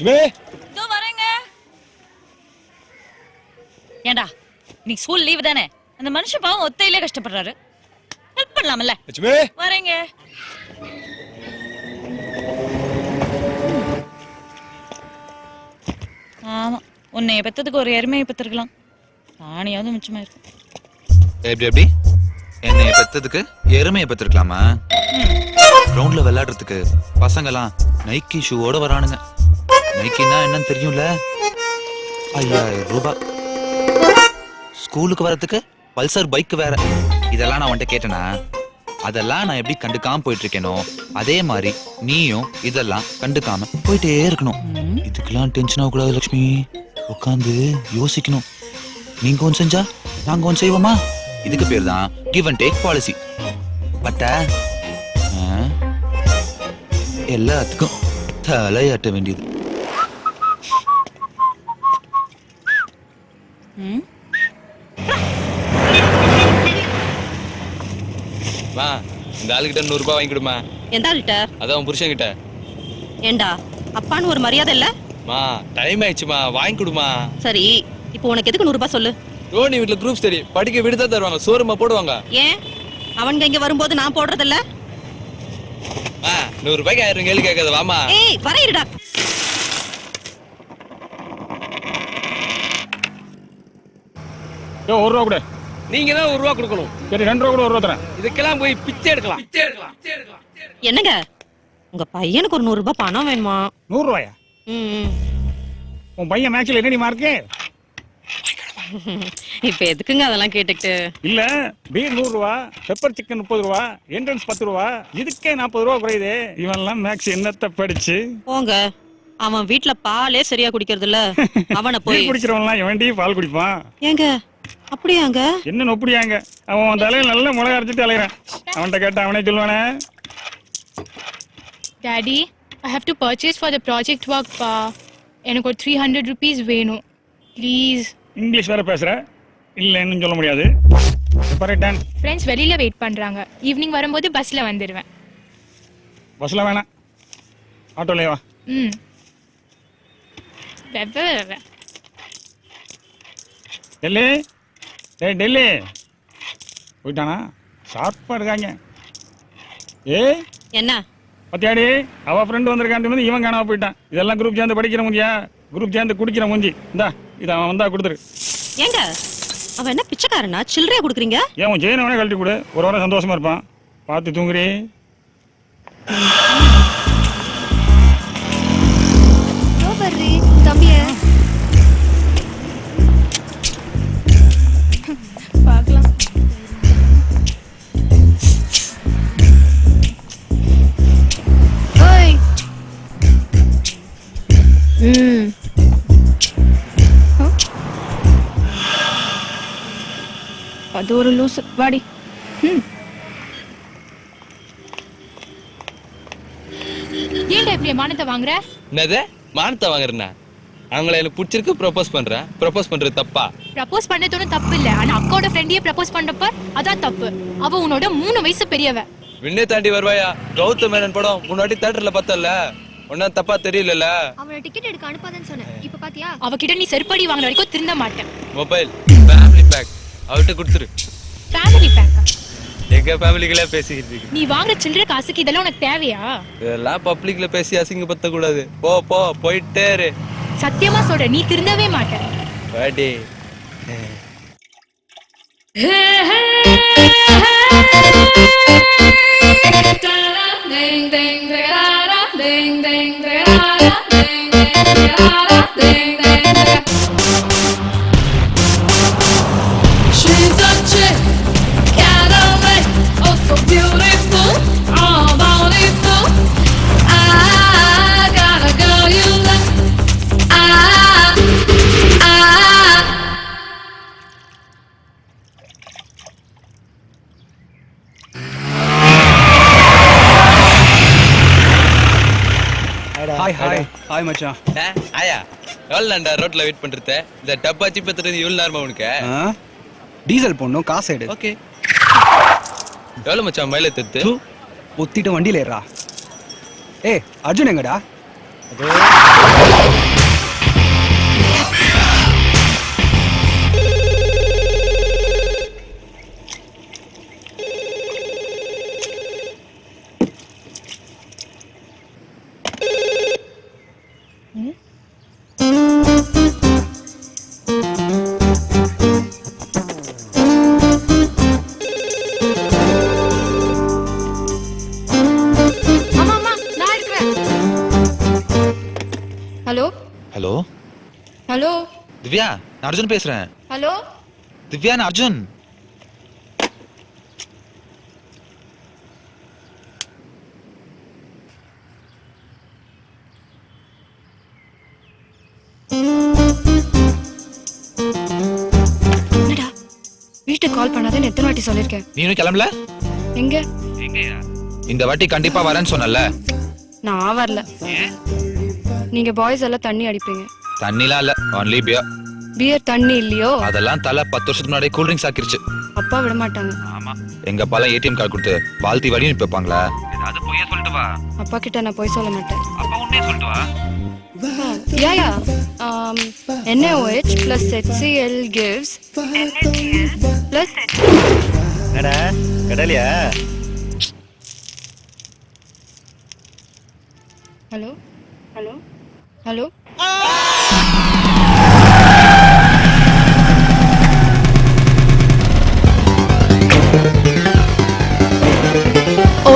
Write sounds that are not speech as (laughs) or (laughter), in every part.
லட்சுமி. இதோ வரேங்க. ஏண்டா இன்னைக்கு ஸ்கூல் லீவு தானே? அந்த மனுஷன் பாவம் ஒத்தையிலே கஷ்டப்படுறாரு. ஹெல்ப் பண்ணலாம்ல. லட்சுமி. வரேங்க. ஆமா உன்னைய பெத்ததுக்கு ஒரு எருமையை பெத்திருக்கலாம். ஆணியாவது மிச்சமா இருக்கும் எப்படி எப்படி? என்னைய பெத்ததுக்கு எருமையை பெத்திருக்கலாமா? கிரவுண்ட்ல விளையாடுறதுக்கு பசங்கலாம் நைக்கி ஷூவோட வரானுங்க. நைக்கின்னா என்னன்னு தெரியும்ல? ஐயாயிரம் ரூபாய். ஸ்கூலுக்கு வரதுக்கு பல்சர் பைக் வேற. இதெல்லாம் நான் உன்கிட்ட கேட்டேனா? அதெல்லாம் நான் எப்படி கண்டுக்காம போயிட்டு இருக்கேனோ அதே மாதிரி நீயும் இதெல்லாம் கண்டுக்காம போயிட்டே இருக்கணும். இதுக்கெல்லாம் டென்ஷன் ஆகக்கூடாது லட்சுமி உட்காந்து யோசிக்கணும். நீங்க ஒன்று செஞ்சா நாங்க ஒன்று செய்வோமா? இதுக்கு பேர் தான் கிவ் அண்ட் டேக் பாலிசி பட்ட? எல்லாத்துக்கும் தலையாட்ட வேண்டியது ம் மா இந்த ஆளுகிட்ட நூறு ரூபாய் வாங்கி கொடுமா எந்த ஆள்கிட்ட? அதான் உன் புருஷன் கிட்ட ஏண்டா அப்பான்னு ஒரு மரியாதை இல்ல? மா டைம் ஆயிடுச்சுமா வாங்கி கொடுமா சரி இப்போ உனக்கு எதுக்கு நூறு ரூபாய் சொல்லு. ரோனி வீட்ல குரூப் ஸ்டடி படிக்க விடுதா தருவாங்க சோறுமா போடுவாங்க. ஏன்? அவனுங்க இங்க வரும்போது நான் போடுறது இல்ல மா நூறு ரூபாய்க்கு ஆயிரம் கேள்வி கேட்காத வாமா ஏய் வர இருடா ஒரு ரூபா கூட. நீங்க தான் ஒரு ரூபா கொடுக்கணும். சரி ரெண்டு ரூபா கூட ஒரு ரூபா தரேன். இதுக்கெல்லாம் போய் பிச்சை எடுக்கலாம். பிச்சை எடுக்கலாம் என்னங்க? உங்க பையனுக்கு ஒரு நூறு ரூபாய் பணம் வேணுமா? நூறு ரூபாயா ம், ம். உன் பையன் மேட்ச்ல என்னடி மார்க்கு (laughs) இப்ப எதுக்குங்க அதெல்லாம் கேட்டுக்கிட்டு? இல்ல பீர் நூறு ரூபா பெப்பர் சிக்கன் முப்பது ரூபா என்ட்ரன்ஸ் பத்து ரூபா இதுக்கே நாற்பது ரூபா குறையுது. இவன்லாம் மேக்ஸ் என்னத்த படிச்சு? போங்க. அவன் வீட்ல பாலே சரியா குடிக்கிறது இல்ல (laughs) அவனை போய் டீ குடிக்கிறவன்லாம் எவன்டி பால் குடிப்பான்? ஏங்க அப்படியாங்க? என்ன நொப்படியாங்க? அவன் தலையில நல்ல மிளகா அரைச்சிட்டு அலையிறான். அவன்கிட்ட கேட்ட அவனே சொல்லுவானே. Daddy I have to purchase for the project ஒர்க்ப்பா எனக்கு ஒரு த்ரீ ஹண்ட்ரட் ருபீஸ் வேணும். ப்ளீஸ் இங்கிலீஷ் வேற பேசுற? இல்லைன்னு சொல்ல முடியாது. ஃப்ரெண்ட்ஸ் வெளியில வெயிட் பண்றாங்க. ஈவினிங் வரும்போது பஸ்ல வந்துடுவேன் பஸ்ல வேணாம். ஆட்டோலயே வா. ம். வெவ்வே வெவ்வே டேய் டெல்லி. போயிட்டானா? ஷார்ப்பா இருக்காங்க. ஏய் என்ன? பத்தியாடி? அவ ஃப்ரெண்டு வந்திருக்கான் வந்து இவன் காணாம போயிட்டான். இதெல்லாம் குரூப் சேர்ந்து படிக்கிற முஞ்சியா குரூப் சேர்ந்து குடிக்கிற முஞ்சி இந்தா இதை அவன் வந்தா கொடுத்துரு. ஏங்க அவன் என்ன பிச்சைக்காரனா? சில்லறையா குடுக்குறீங்க? ஏன் உன் ஜெயினவனே கழட்டி கொடு. ஒரு வாரம் சந்தோஷமா இருப்பான். பார்த்து தூங்குறி அது ஒரு லூசு வாடி. ம். ஏன்டா இப்படி மானத்தை வாங்குற? என்னது? மானத்தை வாங்குறேன்னா? அவங்கள எனக்கு பிடிச்சிருக்கு ப்ரொபோஸ் பண்றேன். ப்ரொபோஸ் பண்றது தப்பா? ப்ரப்போஸ் பண்ணது ஒன்றும் தப்பு இல்ல ஆனா அக்காவோட ஃப்ரெண்டையே ப்ரப்போஸ் பண்றப்ப அதான் தப்பு. அவ உன்னோட மூணு வயசு பெரியவ. விண்ணே தாண்டி வருவாயா? கௌதம் மேனன் படம் முன்னாடி தேட்டர்ல பார்த்தல ஒன்னும் தப்பா தெரியலல அவனை டிக்கெட் எடுக்க அனுப்பாதன்னு சொன்னேன். இப்ப பாத்தியா? அவகிட்ட நீ செருப்படி வாங்குற வரைக்கும் திருந்த மாட்டேன். மொபைல் ஃபேமிலி பேக் அவர்கிட்ட கொடுத்துரு. ஃபேமிலி பேக்கா எங்க ஃபேமிலிக்குள்ளே பேசிக்கிட்டு இருக்கு நீ வாங்குற சில்லறை காசுக்கு இதெல்லாம் உனக்கு தேவையா? இதெல்லாம் பப்ளிக்ல பேசி அசிங்கப்படுத்த கூடாது போ போ போயிட்டே இரு. சத்தியமா சொல்ற நீ திருந்தவே மாட்ட வாடி. She's ஹாய் மச்சான். ஆயா எவ்வளோ நான்டா ரோட்ல வெயிட் பண்றது? இந்த டப்பாச்சி பத்துறது இவ்வளோ நேரமா உனக்கு? டீசல் போடணும் காசு எடு. ஓகே. எவ்வளோ மச்சான் மைலேஜ் தத்து ஒத்திட்டு வண்டியில ஏறா ஏய் அர்ஜுன் எங்கடா? ஹலோ? திவ்யா நான் அர்ஜுன் பேசுறேன். ஹலோ? திவ்யா நான் அர்ஜுன். என்னடா? வீட்டுக்கு கால் பண்ணாதேன்னு எத்தனை வாட்டி சொல்லியிருக்கேன். நீ இன்னும் கிளம்பல? எங்க? இந்த வாட்டி கண்டிப்பா வரேன்னு சொன்னல நான் வரல. நீங்க பாய்ஸ் எல்லாம் தண்ணி அடிப்பீங்க. தண்ணிலாம் இல்ல. ஒன்லி பியர் பியர் தண்ணி இல்லையோ? அதெல்லாம் தலை பத்து வருஷத்துக்கு முன்னாடி கூல் ட்ரிங்க்ஸ் ஆக்கிருச்சு. அப்பா விட மாட்டாங்க. ஆமா. எங்க அப்பாலாம் ஏடிஎம் கார்டு கொடுத்து வாழ்த்தி வழி அனுப்பி வைப்பாங்களா அது பொய்யா சொல்லிட்டு வா. அப்பா கிட்ட நான் போய் சொல்ல மாட்டேன். அப்பா உண்மையே சொல்லிட்டு வா. யா யா. NaOH plus HCl gives plus என்னடா? கடலையா ஹலோ ஹலோ ஹலோ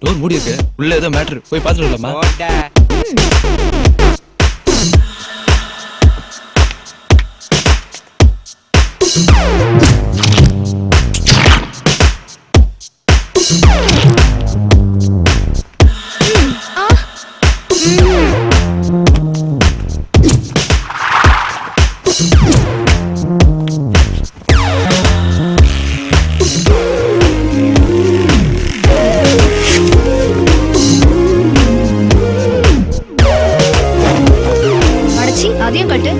டோர் மூடி இருக்கு உள்ள ஏதோ மேட்ரு போய் பார்த்துட்டு வரலாமா அதையும் கட்டு?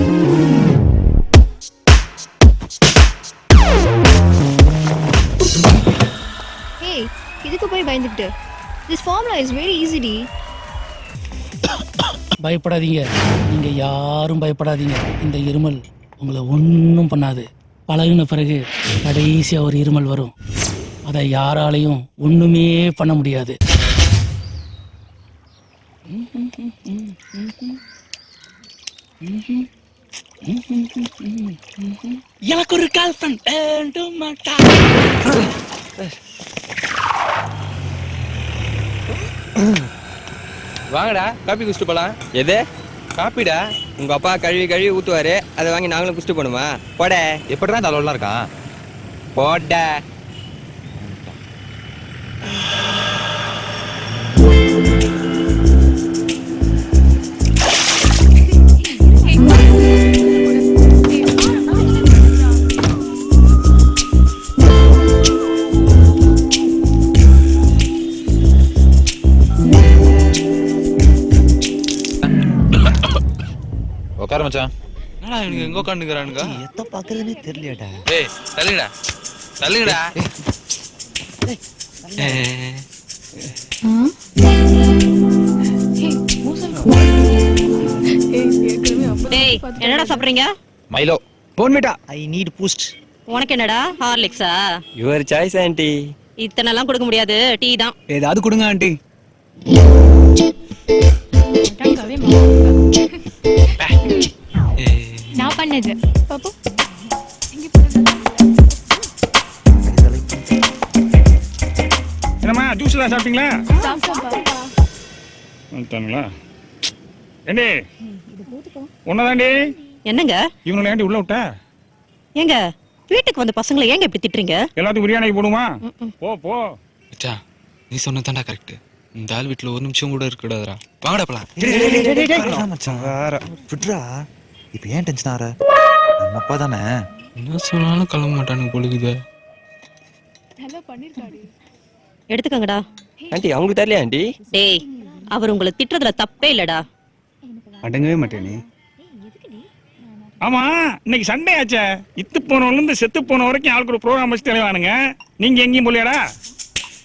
இதுக்கு போய் பயந்துக்கிட்டு. திஸ் ஃபார்முலா இஸ் வெரி ஈஸிடி பயப்படாதீங்க. நீங்கள் யாரும் பயப்படாதீங்க. இந்த இருமல் உங்களை ஒன்றும் பண்ணாது. பழகின பிறகு கடைசியாக ஒரு இருமல் வரும். அதை யாராலையும் ஒன்றுமே பண்ண முடியாது. எனக்கு ஒரு கேர்ள் ஃப்ரெண்ட் வேண்டும் மாட்டா. வாங்கடா காப்பி குடிச்சிட்டு போலாம். எது? காப்பிடா. உங்க அப்பா கழுவி கழுவி ஊத்துவாரு. அதை வாங்கி நாங்களும் குடிச்சிட்டு போணுமா போட. எப்படிடா இந்த அளவுலாம் இருக்கான்? போட. உட்கார மச்சான் என்னடா இவனுக்கு எங்க உட்காந்துக்கிறானுங்க எத்த பாக்குறதுனே தெரியலடா ஏய் தள்ளுங்கடா. தள்ளுங்கடா. டேய் என்னடா சாப்பிடுறீங்க? Milo Bournvita I need Boost உனக்கு என்னடா ஹார்லிக்ஸா? யுவர் சாய்ஸ் ஆன்ட்டி இத்தனைலாம் கொடுக்க முடியாது டீ தான். ஏதாவது கொடுங்க ஆண்டி. நான் பண்ணது. பாப்போம். என்னம்மா ஜூஸ் எல்லாம் சாப்பிட்டீங்களா? ஏண்டி? உன்னதாண்டி? என்னங்க? இவங்களை ஏண்டி உள்ள விட்ட? ஏங்க வீட்டுக்கு வந்த பசங்களை ஏங்க இப்படி திட்டுறீங்க? எல்லாத்துக்கும் பிரியாணி போடுமா போ போ. நீ சொன்னதாண்டா கரெக்ட் இந்த ஆள் வீட்டுல ஒரு நிமிஷம் கூட இருக்கக்கூடாதுடா. வாங்கடா போலாம். மச்சான். இப்ப ஏன் டென்ஷன் ஆற நம்ம அப்பா தானே? என்ன சொன்னாலும் கிளம்ப மாட்டானுங்க பொழுகுது எடுத்துக்கங்கடா. ஆண்டி அவங்களுக்கு தெரியலையா ஆண்டி? டேய் அவர் உங்களை திட்டுறதுல தப்பே இல்லடா. அடங்கவே மாட்டேன் நீ. ஆமா இன்னைக்கு சண்டே ஆச்சே. இத்து போனவங்க இருந்து செத்து போன வரைக்கும் ஆளுக்கு ஒரு ப்ரோக்ராம் வச்சு தெளிவானுங்க. நீங்க எங்கேயும் போலியாடா?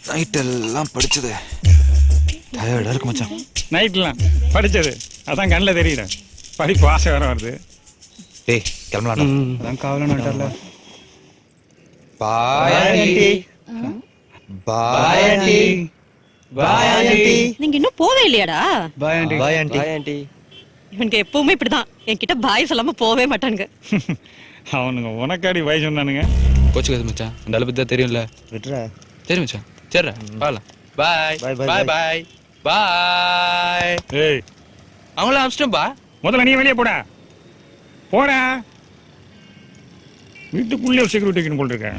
நைட் எல்லாம் படிச்சது. டயர்டா இருக்கு மச்சான். நைட்லாம் படிச்சது. அதான் கண்ணில் தெரியுது. படிப்பு ஆசை வேற வருது. ஏய் கிளம்பலாம் அதான் வந்துட்டார்ல. Bye aunty bye aunty bye aunty நீங்க இன்னும் போவே இல்லையாடா? Bye aunty bye aunty bye aunty இவனுக்கு எப்பவுமே இப்படிதான். என்கிட்ட பாய் சொல்லாம போவே மாட்டானுங்க. (laughs) அவனுங்க உனக்காடி வயசு சொன்னானுங்க. கோச்சுக்காது மச்சான். அந்த பத்தி தான் தெரியும்ல. விட்றா சரி மச்சான். சரிடா பாக்கலாம். பாய் Bye, bye, பாய் bye. பாய் பாய் ஏய். அவங்கள அமிச்சிட்டோம்பா முதல்ல நீ வெளியே போடா. போடா. வீட்டுக்குள்ளே செக்யூரிட்டி போல் இருக்க